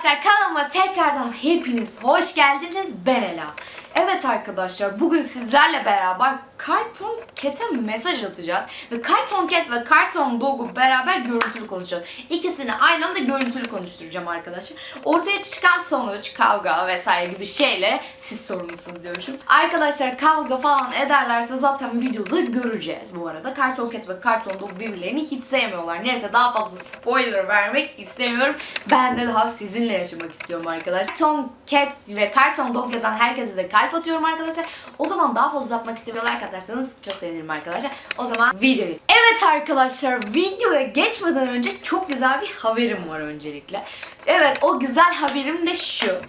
Arkadaşlar kanalıma tekrardan hepiniz hoş geldiniz. Ben Ela. Evet arkadaşlar bugün sizlerle beraber Karton Cat'e mesaj atacağız. Ve Karton Cat ve Karton Dog'u beraber görüntülü konuşacağız. İkisini aynı anda görüntülü konuşturacağım arkadaşlar. Ortaya çıkan sonuç, kavga vesaire gibi şeylere siz sorumlusunuz diyormuşum. Arkadaşlar kavga falan ederlerse zaten videoda göreceğiz bu arada. Karton Cat ve Karton Dog birbirlerini hiç sevmiyorlar. Neyse daha fazla spoiler vermek istemiyorum. Ben de daha sizinle yaşamak istiyorum arkadaşlar. Karton Cat ve Karton Dog yazan herkese de kalp atıyorum arkadaşlar. O zaman daha fazla uzatmak istemiyorum. Like atarsanız çok sevinirim arkadaşlar. O zaman videoyu. Evet arkadaşlar videoya geçmeden önce çok güzel bir haberim var öncelikle. Evet o güzel haberim de şu.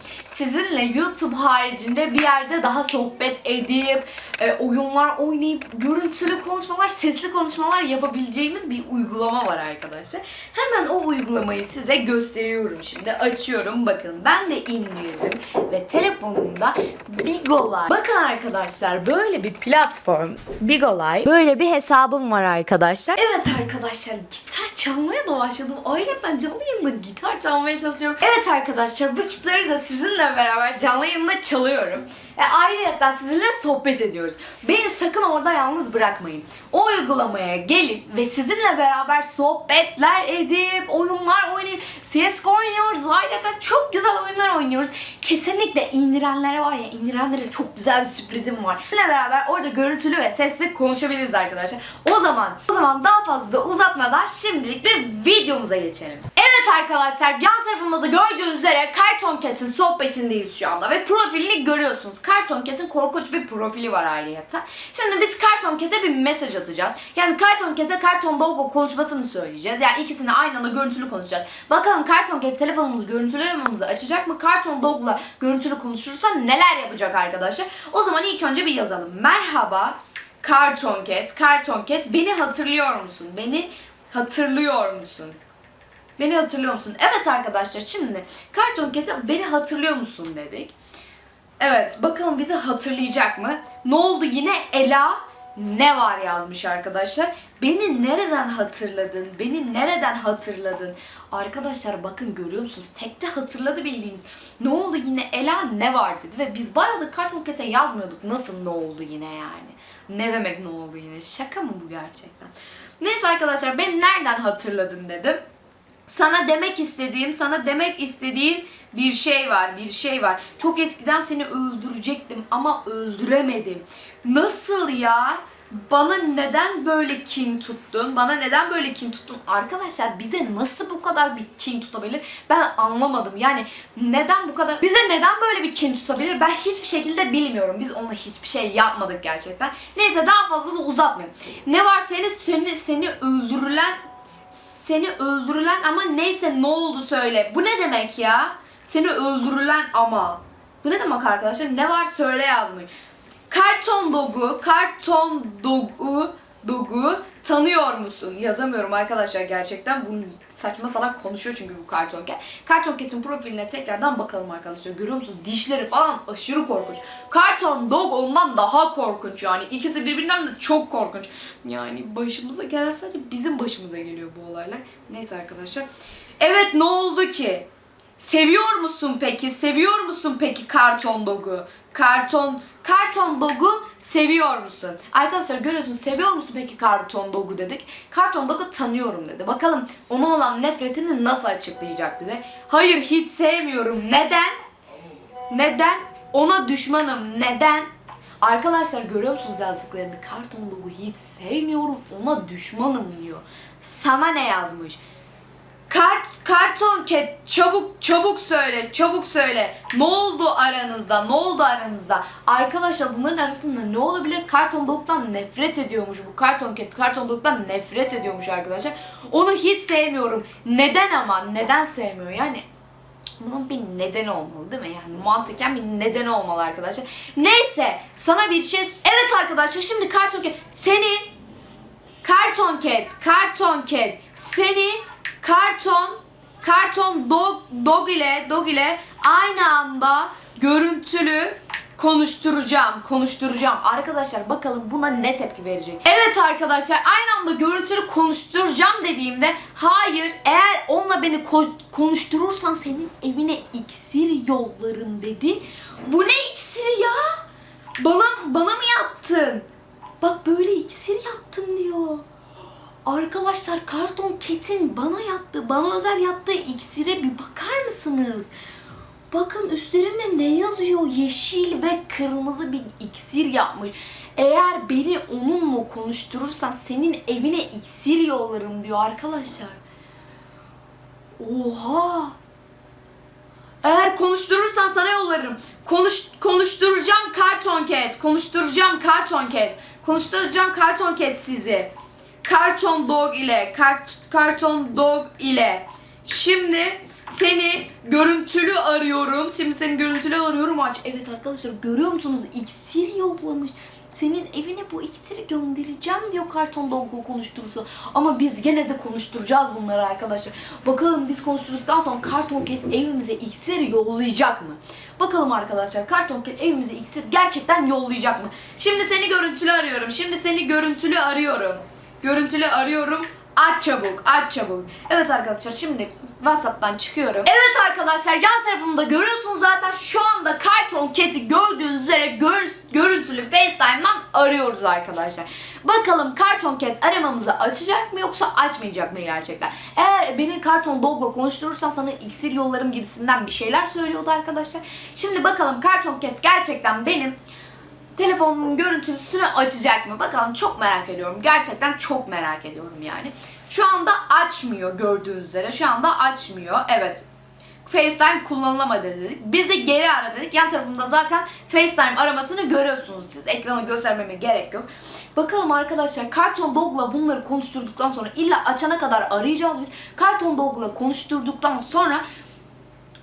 Sizinle YouTube haricinde bir yerde daha sohbet edip, e, oyunlar oynayıp, görüntülü konuşmalar, sesli konuşmalar yapabileceğimiz bir uygulama var arkadaşlar. Hemen o uygulamayı size gösteriyorum şimdi. Açıyorum bakın ben de indirdim ve telefonumda Bigolay. Bakın arkadaşlar böyle bir platform Bigolay. Böyle bir hesabım var arkadaşlar. Evet arkadaşlar gitar çalmaya da başladım. Ayrıca canlı yayında gitar çalmaya çalışıyorum. Evet arkadaşlar bu gitarı da sizinle beraber canlı yayında çalıyorum. E, ayrıca sizinle sohbet ediyoruz. Beni sakın orada yalnız bırakmayın. O uygulamaya gelin ve sizinle beraber sohbetler edip, oyunlar oynayıp, CSGO oynuyoruz. Ayrıca çok güzel oyunlar oynuyoruz. Kesinlikle indirenlere var ya, indirenlere çok güzel bir sürprizim var. Sizinle beraber orada görüntülü ve sesli konuşabiliriz arkadaşlar. O zaman, o zaman daha fazla uzatmadan şimdilik bir videomuza geçelim. Arkadaşlar yan tarafımda da gördüğünüz üzere Carton Cat'in sohbetindeyiz şu anda ve profilini görüyorsunuz. Carton Cat'in korkunç bir profili var ayrıyeten. Şimdi biz Carton Cat'e bir mesaj atacağız. Yani Carton Cat'e Carton Dog'u konuşmasını söyleyeceğiz. Yani ikisini aynı anda görüntülü konuşacağız. Bakalım Carton Cat telefonumuzu görüntülememizi açacak mı? Carton Dog'la görüntülü konuşursa neler yapacak arkadaşlar? O zaman ilk önce bir yazalım. Merhaba Carton Cat, Carton Cat beni hatırlıyor musun? Beni hatırlıyor musun? Beni hatırlıyor musun? Evet arkadaşlar şimdi Karton Cat'e beni hatırlıyor musun dedik. Evet bakalım bizi hatırlayacak mı? Ne oldu yine Ela ne var yazmış arkadaşlar. Beni nereden hatırladın? Beni nereden hatırladın? Arkadaşlar bakın görüyor musunuz? Tekte hatırladı bildiğiniz. Ne oldu yine Ela ne var dedi ve biz bayağıdır Karton Cat'e yazmıyorduk. Nasıl ne oldu yine yani? Ne demek ne oldu yine? Şaka mı bu gerçekten? Neyse arkadaşlar beni nereden hatırladın dedim sana demek istediğim, sana demek istediğim bir şey var, bir şey var. Çok eskiden seni öldürecektim ama öldüremedim. Nasıl ya? Bana neden böyle kin tuttun? Bana neden böyle kin tuttun? Arkadaşlar bize nasıl bu kadar bir kin tutabilir? Ben anlamadım. Yani neden bu kadar bize neden böyle bir kin tutabilir? Ben hiçbir şekilde bilmiyorum. Biz onunla hiçbir şey yapmadık gerçekten. Neyse daha fazla da uzatmayayım. Ne var seni seni seni öldürülen seni öldürülen ama neyse ne oldu söyle. Bu ne demek ya? Seni öldürülen ama. Bu ne demek arkadaşlar? Ne var söyle yazmış. Karton dogu, karton dogu, dogu tanıyor musun? Yazamıyorum arkadaşlar gerçekten. Bunu saçma salak konuşuyor çünkü bu karton cat. Karton cat'in profiline tekrardan bakalım arkadaşlar. Görüyor musunuz? Dişleri falan aşırı korkunç. Karton dog ondan daha korkunç yani. İkisi birbirinden de çok korkunç. Yani başımıza gelen sadece bizim başımıza geliyor bu olaylar. Neyse arkadaşlar. Evet ne oldu ki? Seviyor musun peki? Seviyor musun peki karton dogu? Karton karton dogu seviyor musun? Arkadaşlar görüyorsunuz seviyor musun peki karton dogu dedik. Karton dogu tanıyorum dedi. Bakalım ona olan nefretini nasıl açıklayacak bize? Hayır hiç sevmiyorum. Neden? Neden? Ona düşmanım. Neden? Arkadaşlar görüyor musunuz yazdıklarını? Karton dogu hiç sevmiyorum. Ona düşmanım diyor. Sana ne yazmış? Kart, karton cat çabuk çabuk söyle çabuk söyle. Ne oldu aranızda? Ne oldu aranızda? Arkadaşlar bunların arasında ne olabilir? Karton dog'dan nefret ediyormuş bu karton cat karton dog'dan nefret ediyormuş arkadaşlar. Onu hiç sevmiyorum. Neden ama? Neden sevmiyor? Yani bunun bir nedeni olmalı değil mi? Yani mantıken bir nedeni olmalı arkadaşlar. Neyse sana bir şey... Evet arkadaşlar şimdi karton cat seni Karton Cat, Karton Cat seni karton karton dog dog ile dog ile aynı anda görüntülü konuşturacağım, konuşturacağım. Arkadaşlar bakalım buna ne tepki verecek. Evet arkadaşlar aynı anda görüntülü konuşturacağım dediğimde hayır eğer onunla beni ko- konuşturursan senin evine iksir yollarım dedi. Bu ne iksiri ya? Bana bana mı yaptın? Bak böyle iksir yaptım diyor. Arkadaşlar karton ketin bana yaptığı, bana özel yaptığı iksire bir bakar mısınız? Bakın üstlerinde ne yazıyor? Yeşil ve kırmızı bir iksir yapmış. Eğer beni onunla konuşturursan senin evine iksir yollarım diyor arkadaşlar. Oha! Eğer konuşturursan sana yollarım. Konuş, konuşturacağım karton cat. Konuşturacağım karton cat. Konuşturacağım karton cat sizi. Karton dog ile. Kart, karton dog ile. Şimdi seni görüntülü arıyorum. Şimdi seni görüntülü arıyorum aç. Evet arkadaşlar görüyor musunuz? İksir yollamış. Senin evine bu iksiri göndereceğim diyor karton dog'u konuşturursa. Ama biz gene de konuşturacağız bunları arkadaşlar. Bakalım biz konuşturduktan sonra karton cat evimize iksir yollayacak mı? Bakalım arkadaşlar karton cat evimize iksir gerçekten yollayacak mı? Şimdi seni görüntülü arıyorum. Şimdi seni görüntülü arıyorum. Görüntülü arıyorum. Aç çabuk, aç çabuk. Evet arkadaşlar şimdi WhatsApp'tan çıkıyorum. Evet arkadaşlar yan tarafımda görüyorsunuz zaten şu anda Karton Cat'i gördüğünüz üzere gör- görüntülü FaceTime'dan arıyoruz arkadaşlar. Bakalım Karton Cat aramamızı açacak mı yoksa açmayacak mı gerçekten? Eğer beni Karton Dog'la konuşturursan sana iksir yollarım gibisinden bir şeyler söylüyordu arkadaşlar. Şimdi bakalım Karton Cat gerçekten benim telefonumun görüntüsünü açacak mı? Bakalım çok merak ediyorum. Gerçekten çok merak ediyorum yani. Şu anda açmıyor gördüğünüz üzere. Şu anda açmıyor. Evet. FaceTime kullanılamadı dedik. Biz de geri ara dedik. Yan tarafımda zaten FaceTime aramasını görüyorsunuz siz. Ekrana göstermeme gerek yok. Bakalım arkadaşlar Karton Dog'la bunları konuşturduktan sonra illa açana kadar arayacağız biz. Karton Dog'la konuşturduktan sonra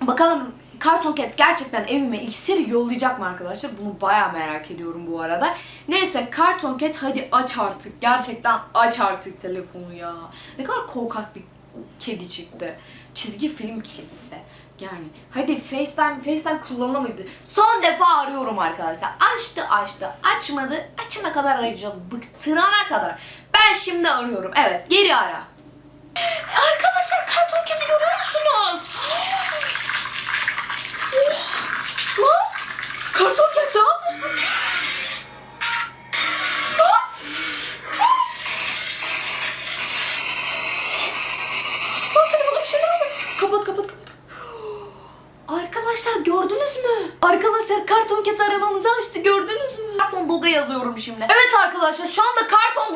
Bakalım Karton Cat gerçekten evime iksir yollayacak mı arkadaşlar? Bunu baya merak ediyorum bu arada. Neyse Karton Cat hadi aç artık. Gerçekten aç artık telefonu ya. Ne kadar korkak bir kedi çıktı. Çizgi film kedisi. Yani hadi FaceTime FaceTime kullanılamıyordu. Son defa arıyorum arkadaşlar. Açtı açtı. Açmadı. Açana kadar arayacağız. Bıktırana kadar. Ben şimdi arıyorum. Evet geri ara. Arkadaşlar Karton Cat'i görüyor musunuz? Lan! Karton cat ne yapıyorsun? Lan! Lan telefona bir şeyler oldu. Kapat kapat kapat. Arkadaşlar gördünüz mü? Arkadaşlar karton cat aramamızı açtı gördünüz mü? Karton Dog'a yazıyorum şimdi. Evet arkadaşlar şu anda Karton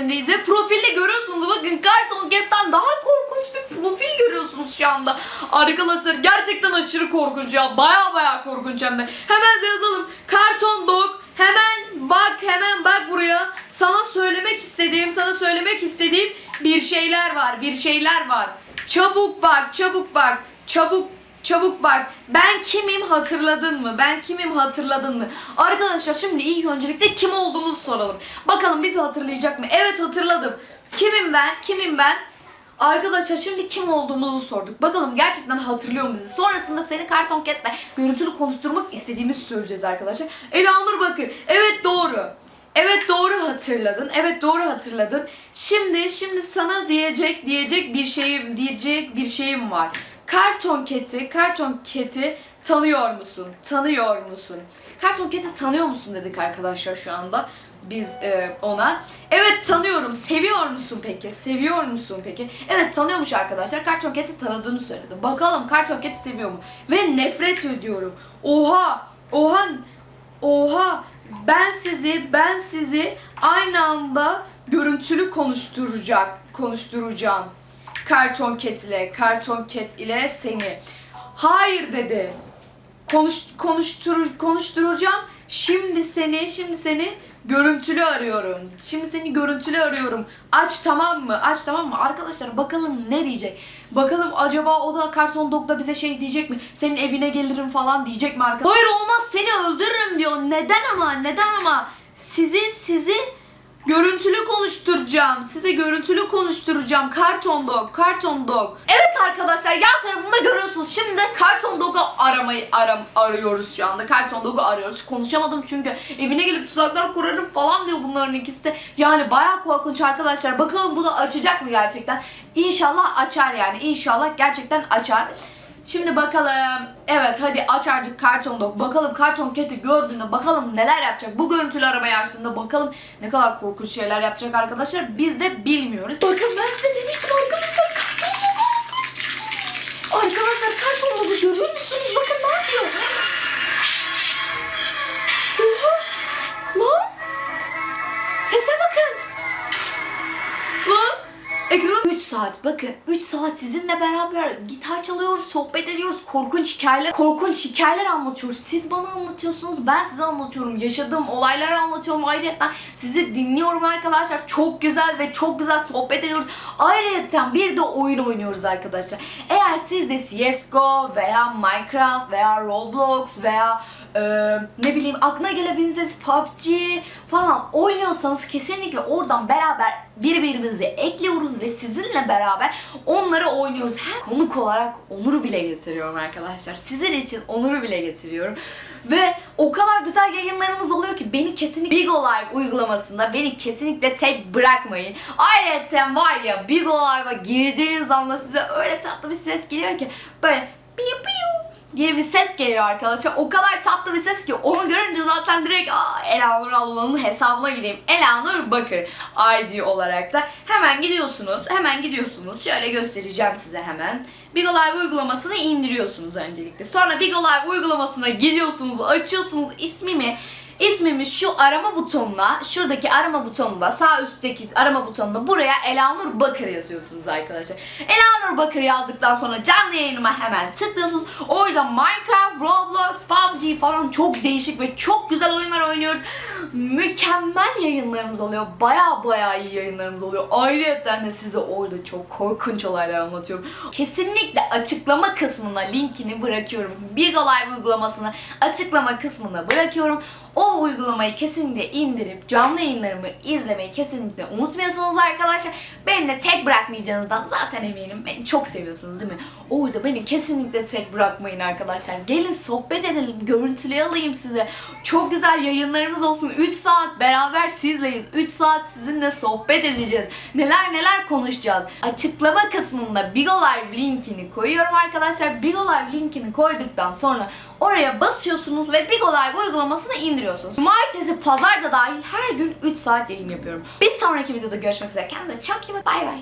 Dog'un sohbetindeyiz ve profilde görüyorsunuz bakın Karton Cat'ten daha korkunç bir profil görüyorsunuz şu anda. Arkadaşlar gerçekten aşırı korkunç ya. Baya baya korkunç hem de. Hemen de yazalım. Karton Dog hemen bak hemen bak buraya. Sana söylemek istediğim sana söylemek istediğim bir şeyler var bir şeyler var. Çabuk bak çabuk bak çabuk Çabuk bak. Ben kimim hatırladın mı? Ben kimim hatırladın mı? Arkadaşlar şimdi ilk öncelikle kim olduğumuzu soralım. Bakalım bizi hatırlayacak mı? Evet hatırladım. Kimim ben? Kimim ben? Arkadaşlar şimdi kim olduğumuzu sorduk. Bakalım gerçekten hatırlıyor mu? Sonrasında seni Karton Cat'le görüntülü konuşturmak istediğimizi söyleyeceğiz arkadaşlar. Elanur Bakır. Evet doğru. Evet doğru hatırladın. Evet doğru hatırladın. Şimdi şimdi sana diyecek diyecek bir şeyim diyecek bir şeyim var. Karton Cat'i, Karton Cat'i tanıyor musun? Tanıyor musun? Karton Cat'i tanıyor musun dedik arkadaşlar şu anda biz e, ona. Evet tanıyorum. Seviyor musun peki? Seviyor musun peki? Evet tanıyormuş arkadaşlar. Karton Cat'i tanıdığını söyledi. Bakalım Karton Cat'i seviyor mu? Ve nefret ediyorum. Oha! Oha! Oha! Ben sizi, ben sizi aynı anda görüntülü konuşturacak, konuşturacağım. Karton Cat ile, Karton Cat ile seni. Hayır dedi. Konuş, konuştur, konuşturacağım. Şimdi seni, şimdi seni görüntülü arıyorum. Şimdi seni görüntülü arıyorum. Aç tamam mı? Aç tamam mı? Arkadaşlar bakalım ne diyecek? Bakalım acaba o da Karton Dog'da bize şey diyecek mi? Senin evine gelirim falan diyecek mi arkadaşlar? Hayır olmaz seni öldürürüm diyor. Neden ama? Neden ama? Sizi sizi Görüntülü konuşturacağım. Size görüntülü konuşturacağım. Karton Dog, Karton Dog. Evet arkadaşlar yan tarafımda görüyorsunuz. Şimdi de Karton Dog'u aramayı aram arıyoruz şu anda. Karton Dog'u arıyoruz. Konuşamadım çünkü evine gelip tuzaklar kurarım falan diyor bunların ikisi de. Yani bayağı korkunç arkadaşlar. Bakalım bu da açacak mı gerçekten? İnşallah açar yani. İnşallah gerçekten açar. Şimdi bakalım. Evet hadi aç artık karton dog. Bakalım karton keti gördüğünde bakalım neler yapacak. Bu görüntülü arabayı açtığında bakalım ne kadar korkunç şeyler yapacak arkadaşlar. Biz de bilmiyoruz. Bakın ben size demiştim arkadaşlar saat bakın 3 saat sizinle beraber gitar çalıyoruz, sohbet ediyoruz, korkunç hikayeler, korkunç hikayeler anlatıyoruz. Siz bana anlatıyorsunuz, ben size anlatıyorum. Yaşadığım olayları anlatıyorum ayrıca sizi dinliyorum arkadaşlar. Çok güzel ve çok güzel sohbet ediyoruz. Ayrıca bir de oyun oynuyoruz arkadaşlar. Eğer siz de CSGO veya Minecraft veya Roblox veya e, ne bileyim aklına gelebileceğiniz PUBG falan oynuyorsanız kesinlikle oradan beraber birbirimizi ekliyoruz ve sizinle beraber onları oynuyoruz. Hem konuk olarak Onur'u bile getiriyorum arkadaşlar. Sizin için Onur'u bile getiriyorum. Ve o kadar güzel yayınlarımız oluyor ki beni kesinlikle Bigo Live uygulamasında beni kesinlikle tek bırakmayın. Ayrıca var ya Bigo Live'a girdiğiniz anda size öyle tatlı bir ses geliyor ki böyle piu piu diye bir ses geliyor arkadaşlar. O kadar tatlı bir ses ki onu görünce zaten direkt Aa, Elanur Allah'ın hesabına gireyim. Elanur Bakır ID olarak da hemen gidiyorsunuz. Hemen gidiyorsunuz. Şöyle göstereceğim size hemen. Bigo Live uygulamasını indiriyorsunuz öncelikle. Sonra Bigo Live uygulamasına gidiyorsunuz, açıyorsunuz ismimi İsmimi şu arama butonuna, şuradaki arama butonunda, sağ üstteki arama butonunda buraya Elanur Bakır yazıyorsunuz arkadaşlar. Elanur Bakır yazdıktan sonra canlı yayınıma hemen tıklıyorsunuz. Orada Minecraft, Roblox, PUBG falan çok değişik ve çok güzel oyunlar oynuyoruz. Mükemmel yayınlarımız oluyor. Baya baya iyi yayınlarımız oluyor. Ayrıca de size orada çok korkunç olaylar anlatıyorum. Kesinlikle açıklama kısmına linkini bırakıyorum. Bigo Live uygulamasını açıklama kısmına bırakıyorum. O uygulamayı kesinlikle indirip canlı yayınlarımı izlemeyi kesinlikle unutmuyorsunuz arkadaşlar. Beni de tek bırakmayacağınızdan zaten eminim. Beni çok seviyorsunuz değil mi? Orada beni kesinlikle tek bırakmayın arkadaşlar. Gelin sohbet edelim, görüntülü alayım size. Çok güzel yayınlarımız olsun. 3 saat beraber sizleyiz. 3 saat sizinle sohbet edeceğiz. Neler neler konuşacağız. Açıklama kısmında Bigo Live linkini koyuyorum arkadaşlar. Bigo Live linkini koyduktan sonra Oraya basıyorsunuz ve Bigo Live uygulamasını indiriyorsunuz. Cumartesi, pazar da dahil her gün 3 saat yayın yapıyorum. Bir sonraki videoda görüşmek üzere. Kendinize çok iyi bakın. Bay bay.